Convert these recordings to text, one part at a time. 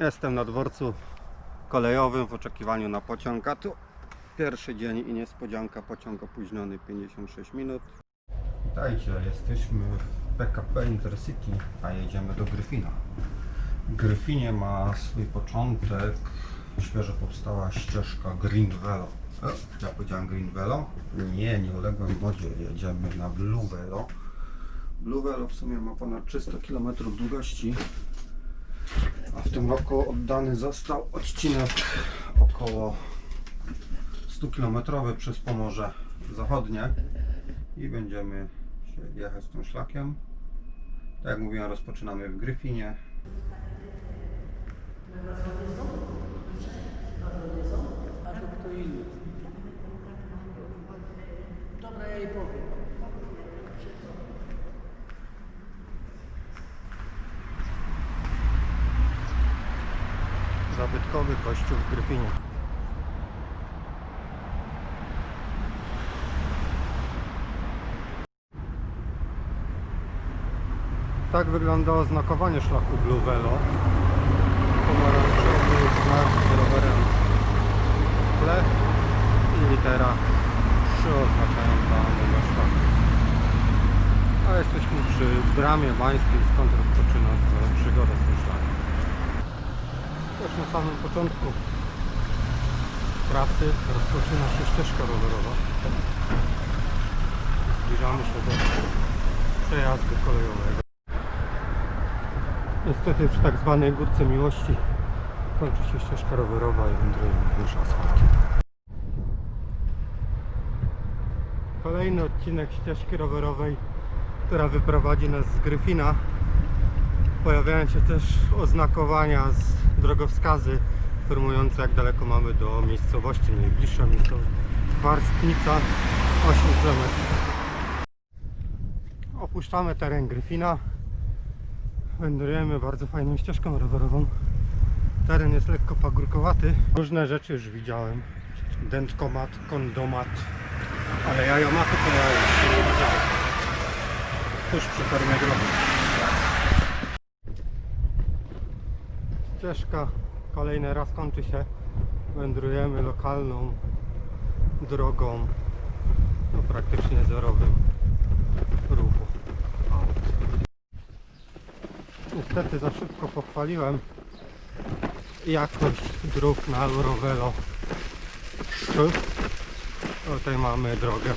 Jestem na dworcu kolejowym w oczekiwaniu na pociąg, a tu pierwszy dzień i niespodzianka, pociąg opóźniony 56 minut. Witajcie, jesteśmy w PKP Intercity, a jedziemy do Gryfina. W Gryfinie ma swój początek świeżo powstała ścieżka Green Velo. E, ja powiedziałem Green Velo? Nie, nie uległem modzie, jedziemy na Blue Velo. Blue Velo w sumie ma ponad 300 km długości, a w tym roku oddany został odcinek około 100 km przez Pomorze Zachodnie i będziemy się jechać tym szlakiem. Tak jak mówiłem, rozpoczynamy w Gryfinie. Dobra, ja jej powiem. Zabytkowy kościół w Gryfinie. Tak wygląda oznakowanie szlaku Blue Velo. Pomarańczowy znak z rowerem w tle i litera 3 oznaczająca numer szlaku. A jesteśmy przy bramie bańskiej, skąd rozpoczyna się przygoda z tym szlakiem. Też na samym początku trasy rozpoczyna się ścieżka rowerowa. Zbliżamy się do przejazdu kolejowego. Niestety przy tak zwanej górce miłości kończy się ścieżka rowerowa i wędrujemy już asfaltem. Kolejny odcinek ścieżki rowerowej, która wyprowadzi nas z Gryfina. Pojawiają się też oznakowania z drogowskazy informujące jak daleko mamy do miejscowości. Najbliższa miejscowość Warstnica 8 km. Opuszczamy teren Gryfina. Wędrujemy bardzo fajną ścieżką rowerową. Teren jest lekko pagórkowaty. Różne rzeczy już widziałem. Dentkomat, kondomat. Ale jajomatu to ja jeszcze nie widziałem. Tuż przy fermie grobu. Ścieżka kolejny raz kończy się. Wędrujemy lokalną drogą no praktycznie zerowym ruchu. Niestety za szybko pochwaliłem jakość dróg na Eurovelo 3. Tutaj mamy drogę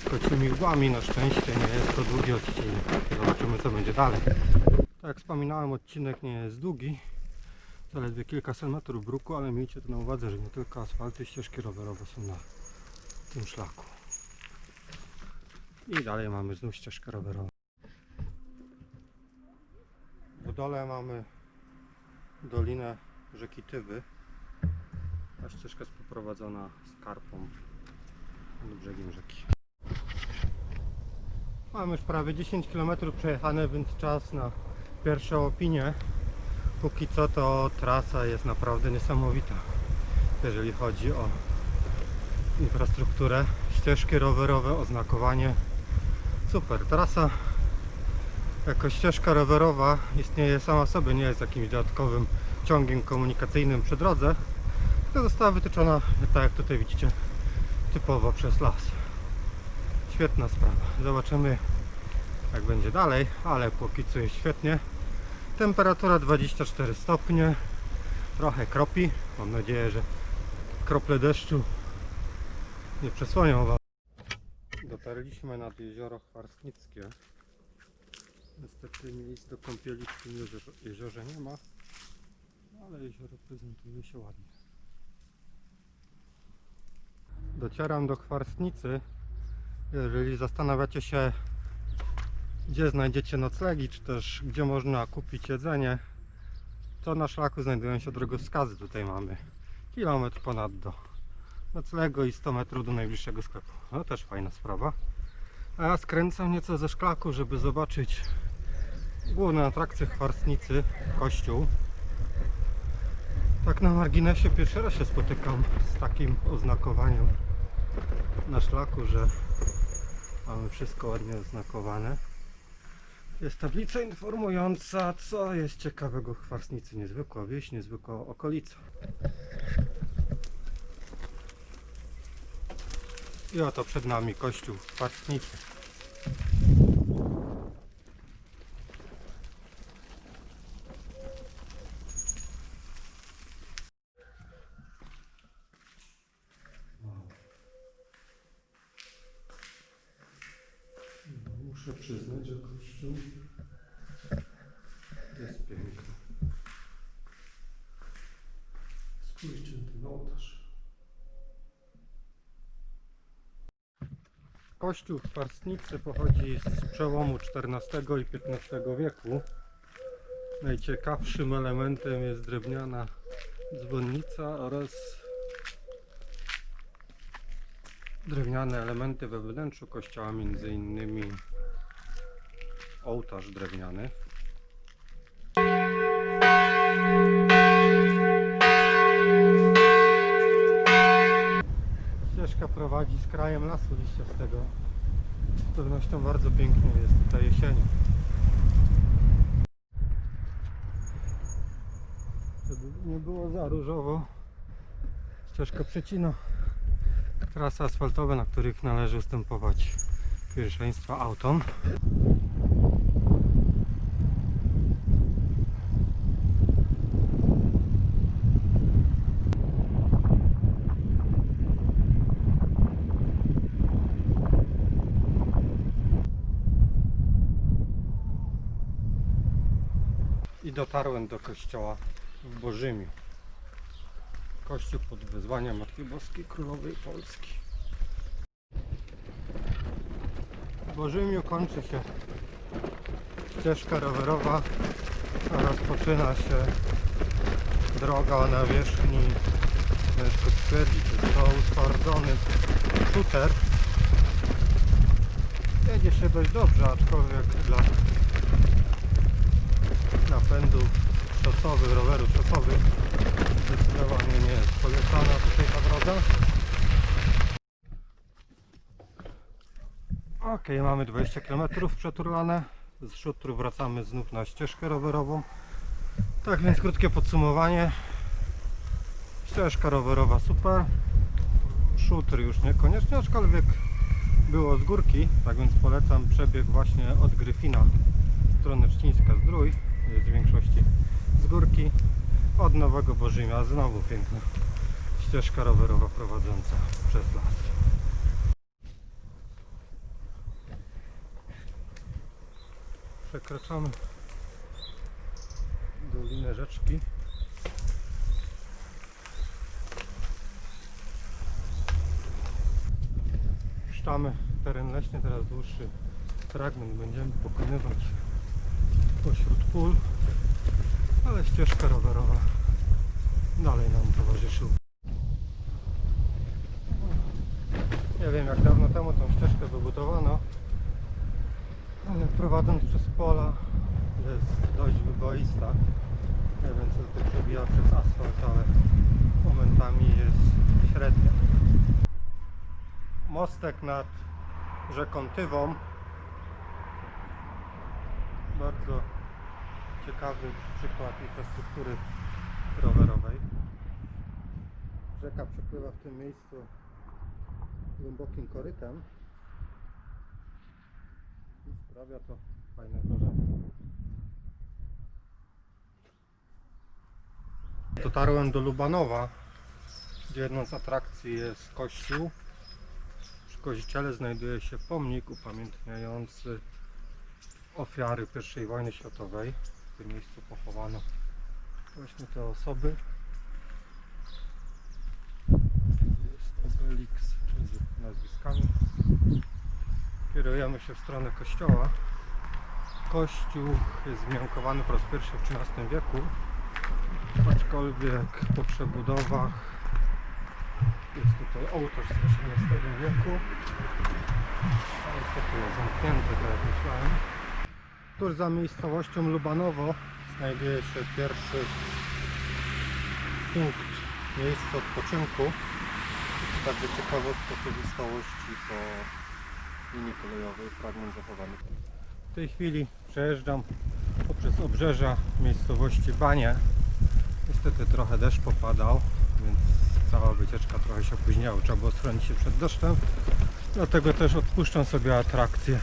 z kocimi łbami. Na szczęście nie jest to długi odcinek. Zobaczymy co będzie dalej. Tak jak wspominałem, odcinek nie jest długi, zaledwie kilkaset metrów bruku, ale miejcie to na uwadze, że nie tylko asfalty, ścieżki rowerowe są na tym szlaku. I dalej mamy znów ścieżkę rowerową. W dole mamy dolinę rzeki Tywy. Ta ścieżka jest poprowadzona z karpą nad brzegiem rzeki. Mamy już prawie 10 km przejechane, więc czas na pierwsze opinie. Póki co to trasa jest naprawdę niesamowita, jeżeli chodzi o infrastrukturę, ścieżki rowerowe, oznakowanie. Super, trasa jako ścieżka rowerowa istnieje sama sobie, nie jest jakimś dodatkowym ciągiem komunikacyjnym przy drodze, tylko została wytyczona, tak jak tutaj widzicie, typowo przez las. Świetna sprawa. Zobaczymy jak będzie dalej, ale póki co jest świetnie. Temperatura 24 stopnie, trochę kropi. Mam nadzieję, że krople deszczu nie przesłonią Was. Dotarliśmy nad jezioro Chwarstnickie. Niestety miejsc do kąpieli w tym jeziorze, jeziorze nie ma, ale jezioro prezentuje się ładnie. Docieram do Chwarstnicy. Jeżeli zastanawiacie się, gdzie znajdziecie noclegi, czy też gdzie można kupić jedzenie, to na szlaku znajdują się drogowskazy. Tutaj mamy kilometr ponad do noclegu i 100 metrów do najbliższego sklepu. No też fajna sprawa. A ja skręcam nieco ze szklaku, żeby zobaczyć główne atrakcje chwarstnicy, kościół. Tak na marginesie pierwszy raz się spotykam z takim oznakowaniem na szlaku, że mamy wszystko ładnie oznakowane. Jest tablica informująca, co jest ciekawego w Chwastnicy. Niezwykła wieś, niezwykła okolica. I oto przed nami kościół w. No, Muszę przyznać, że kościół jest piękny. Spójrzcie na ten ołtarz. Kościół w Parstnicy pochodzi z przełomu XIV i XV wieku. Najciekawszym elementem jest drewniana dzwonnica oraz drewniane elementy we wnętrzu kościoła, między innymi ołtarz drewniany. Ścieżka prowadzi z krajem lasu liściastego. Z pewnością bardzo pięknie jest tutaj jesienią. Żeby nie było za różowo, ścieżka przecina trasy asfaltowe, na których należy ustępować pierwszeństwa autom. I dotarłem do kościoła w Bożymiu. Kościół pod wezwaniem Matki Boskiej Królowej Polski. W Bożymiu kończy się ścieżka rowerowa, a rozpoczyna się droga o nawierzchni, ciężko stwierdzić, jest to utwardzony shooter. Jedzie się dość dobrze, aczkolwiek dla napędów szosowych, rowerów szosowych zdecydowanie nie jest polecana tutaj ta droga. Ok, mamy 20 km przeturlane. Z szutru wracamy znów na ścieżkę rowerową. Tak więc krótkie podsumowanie. Ścieżka rowerowa super. Szutr już niekoniecznie, aczkolwiek było z górki, tak więc polecam przebieg właśnie od Gryfina w stronę Trzcińska Zdrój, w większości z górki, od Nowego Bożymia, znowu piękna ścieżka rowerowa prowadząca przez las. Przekraczamy dolinę rzeczki. Puszczamy teren leśny, teraz dłuższy fragment będziemy pokonywać pośród pól, ale ścieżka rowerowa dalej nam towarzyszył. Nie wiem jak dawno temu tą ścieżkę wybudowano, ale prowadząc przez pola jest dość wyboista. Nie wiem co tutaj przebija przez asfalt, ale momentami jest średnia. Mostek nad rzeką Tywą. Bardzo ciekawy przykład infrastruktury rowerowej. Rzeka przepływa w tym miejscu głębokim korytem i sprawia to fajne wrażenie. Dotarłem do Lubanowa, gdzie jedną z atrakcji jest kościół. Przy kościele znajduje się pomnik upamiętniający ofiary I wojny światowej. W tym miejscu pochowano właśnie te osoby. Jest Obelix z nazwiskami. Kierujemy się w stronę kościoła. Kościół jest zmiankowany po raz pierwszy w XIII wieku, aczkolwiek po przebudowach jest tutaj ołtarz z XIII wieku. Niestety jest zamknięty, tak jak myślałem. Tuż za miejscowością Lubanowo znajduje się pierwszy punkt, miejsce odpoczynku. Także ciekawostka pozostałości po linii kolejowej, fragment zachowany. W tej chwili przejeżdżam poprzez obrzeża miejscowości Banie. Niestety trochę deszcz popadał, więc cała wycieczka trochę się opóźniała. Trzeba było schronić się przed deszczem. Dlatego też odpuszczam sobie atrakcję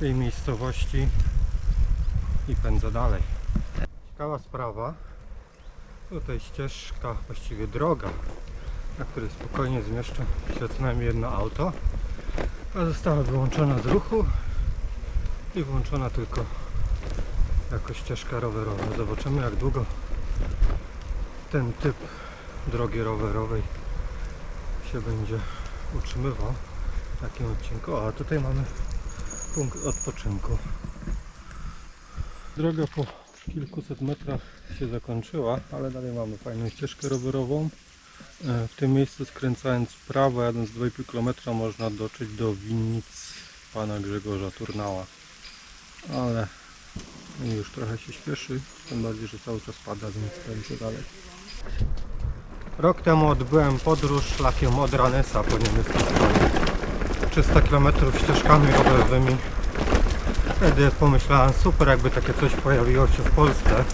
tej miejscowości i pędzę dalej. Ciekawa sprawa. Tutaj ścieżka, właściwie droga, na której spokojnie zmieszczę się co najmniej jedno auto, a została wyłączona z ruchu i włączona tylko jako ścieżka rowerowa. Zobaczymy jak długo ten typ drogi rowerowej się będzie utrzymywał w takim odcinku. A tutaj mamy punkt odpoczynku. Droga po kilkuset metrach się zakończyła, ale dalej mamy fajną ścieżkę rowerową. E, W tym miejscu skręcając w prawo, jadąc 2,5 km można dotrzeć do winnic pana Grzegorza Turnała. Ale już trochę się śpieszy, tym bardziej, że cały czas pada, więc pojedzie dalej. Rok temu odbyłem podróż szlakiem od Ranesa po niemieckiej stronie. 300 km ścieżkami rowerowymi. Wtedy pomyślałem, super jakby takie coś pojawiło się w Polsce.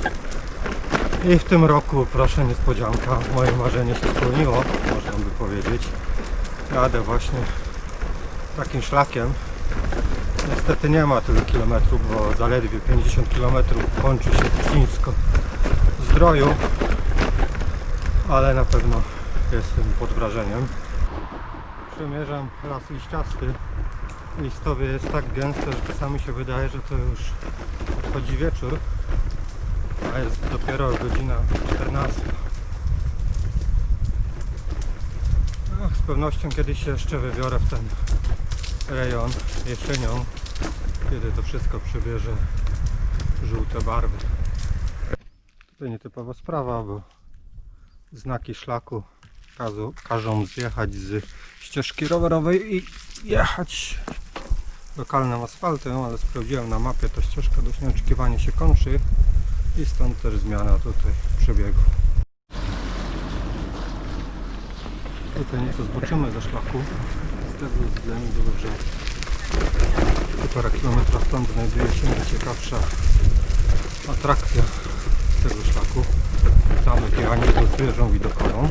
I w tym roku, proszę, niespodzianka, moje marzenie się spełniło, można by powiedzieć. Jadę właśnie takim szlakiem. Niestety nie ma tylu kilometrów, bo zaledwie 50 km kończy się Pcińsko Zdroju, ale na pewno jestem pod wrażeniem. Przemierzam las liściasty. Listowie jest tak gęste, że czasami się wydaje, że to już wchodzi wieczór, a jest dopiero godzina 14. No, z pewnością kiedyś się jeszcze wybiorę w ten rejon jesienią, kiedy to wszystko przybierze żółte barwy. Tutaj nietypowa sprawa, bo znaki szlaku każą, każą zjechać z ścieżki rowerowej i jechać lokalnym asfaltem, ale sprawdziłem na mapie, ta ścieżka dość nieoczekiwanie się kończy i stąd też zmiana tutaj przebiegu. Tutaj nieco zboczymy ze szlaku z tego względu, że półtora kilometra stąd znajduje się najciekawsza atrakcja z tego szlaku. Zamek Joanniku z wieżą widokową.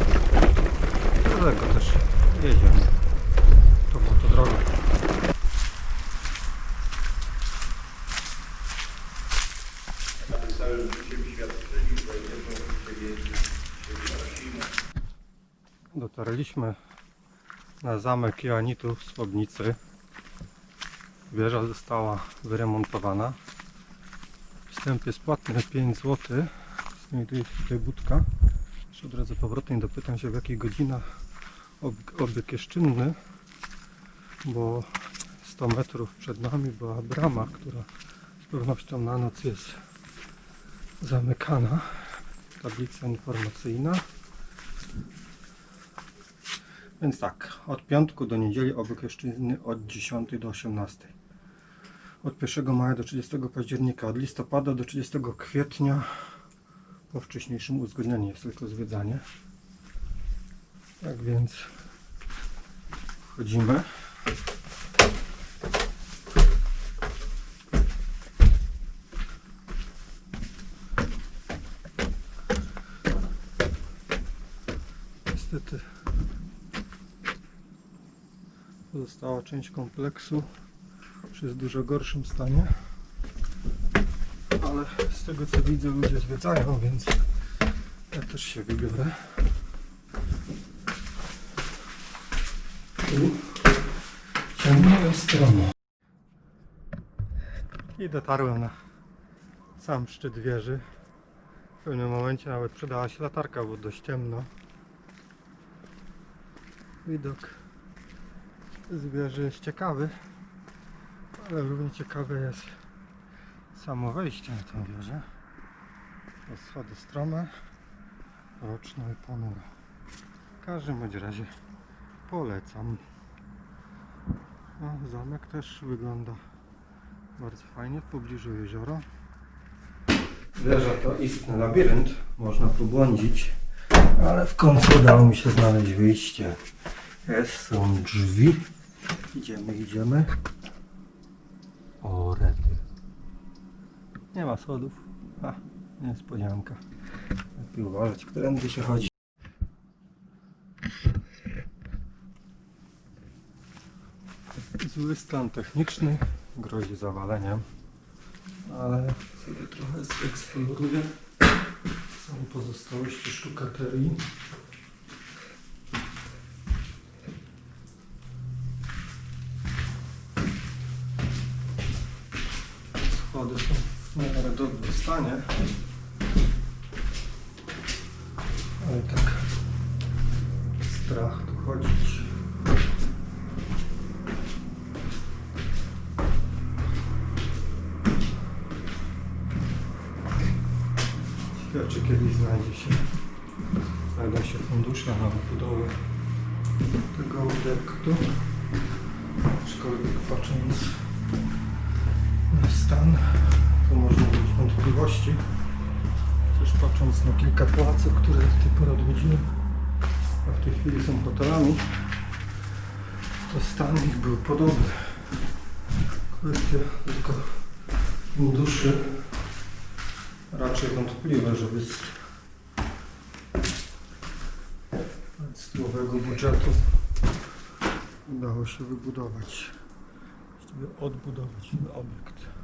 Dlatego też jedziemy tą motodrogą. Dotarliśmy na zamek Joannitów w Swobnicy. Wieża została wyremontowana. Wstęp jest płatny 5 zł. Znajduje się tutaj budka. Jeszcze od razu powrotnie dopytam się w jakich godzinach obieg jest czynny, bo 100 metrów przed nami była brama, która z pewnością na noc jest zamykana. Tablica informacyjna. Więc tak, od piątku do niedzieli obieg jest czynny od 10 do 18. Od 1 maja do 30 października, od listopada do 30 kwietnia po wcześniejszym uzgodnieniu jest tylko zwiedzanie. Tak więc wchodzimy. Niestety pozostała część kompleksu już jest w dużo gorszym stanie. Ale z tego co widzę ludzie zwiedzają, więc ja też się wybiorę. Tu ciemno jest stromo. I dotarłem na sam szczyt wieży. W pewnym momencie nawet przydała się latarka, bo dość ciemno. Widok z wieży jest ciekawy, ale równie ciekawe jest samo wejście na tę wieżę. To schody strome, roczne i ponure. W każdym bądź razie polecam. No, zamek też wygląda bardzo fajnie w pobliżu jeziora. Wieża to istny labirynt, można tu błądzić, ale w końcu udało mi się znaleźć wyjście. Jest, są drzwi. Idziemy, idziemy. O, rety. Nie ma schodów. A, niespodzianka. Lepiej uważać, którędy się chodzi. Zły stan techniczny grozi zawaleniem, ale sobie trochę zeeksploruję. Są pozostałości sztukaterii. Czy kiedyś znajdzie się, znajdą się fundusze na odbudowę tego obiektu. Aczkolwiek patrząc na stan, to można mieć wątpliwości. Też patrząc na kilka placów, które tej pory odwiedziłem, a w tej chwili są hotelami, to stan ich był podobny. Kwestia tylko funduszy raczej wątpliwe, żeby z państwowego budżetu udało się wybudować, właściwie odbudować ten obiekt.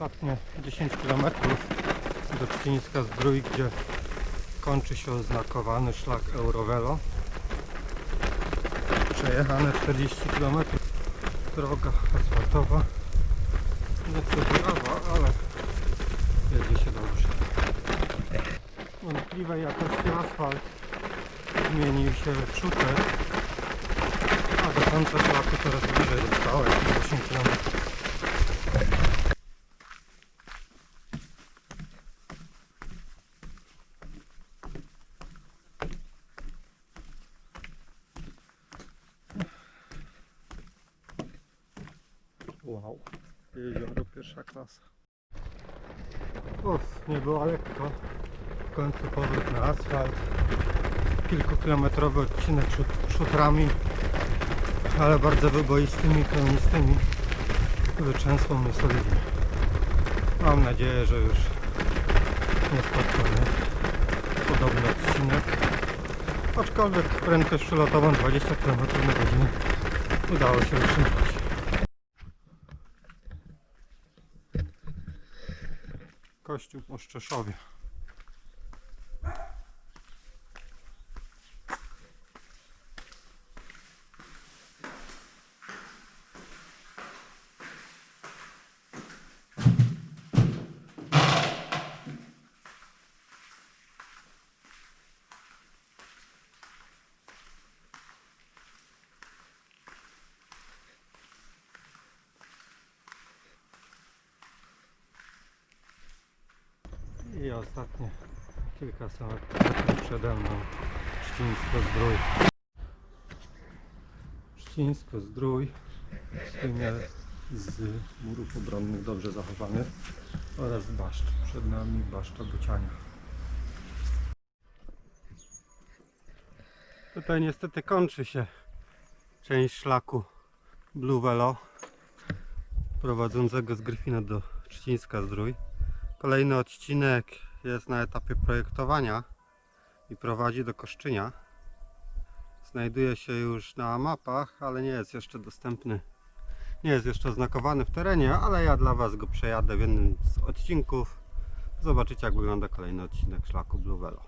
Ostatnie 10 km do Trzcińska Zdrój, gdzie kończy się oznakowany szlak Eurovelo. Przejechane 40 km droga asfaltowa. Nieco dziurawa, ale jedzie się dobrze. Wątpliwej jakości asfalt zmienił się w szuter, a do końca szlaku coraz bliżej jakieś 8 km. Wow, jezioro pierwsza klasa. Uff, nie było lekko. W końcu powrót na asfalt. Kilkukilometrowy odcinek szut- szutrami, ale bardzo wyboistymi, które często mnie solidnie. Mam nadzieję, że już nie spotkamy podobny odcinek. Aczkolwiek prędkość przelotową 20 km na godzinę udało się utrzymać. Kościół w Oszczeszowie. I ostatnie kilkaset metrów przede mną Trzcińsko Zdrój. Trzcińsko Zdrój słynie z murów obronnych dobrze zachowanych oraz baszcz. Przed nami baszcza Bociania. Tutaj niestety kończy się część szlaku Blue Velo prowadzącego z Gryfina do Trzcińska Zdrój. Kolejny odcinek jest na etapie projektowania i prowadzi do Koszczynia. Znajduje się już na mapach, ale nie jest jeszcze dostępny. Nie jest jeszcze oznakowany w terenie, ale ja dla Was go przejadę w jednym z odcinków. Zobaczycie jak wygląda kolejny odcinek szlaku Blue Velo.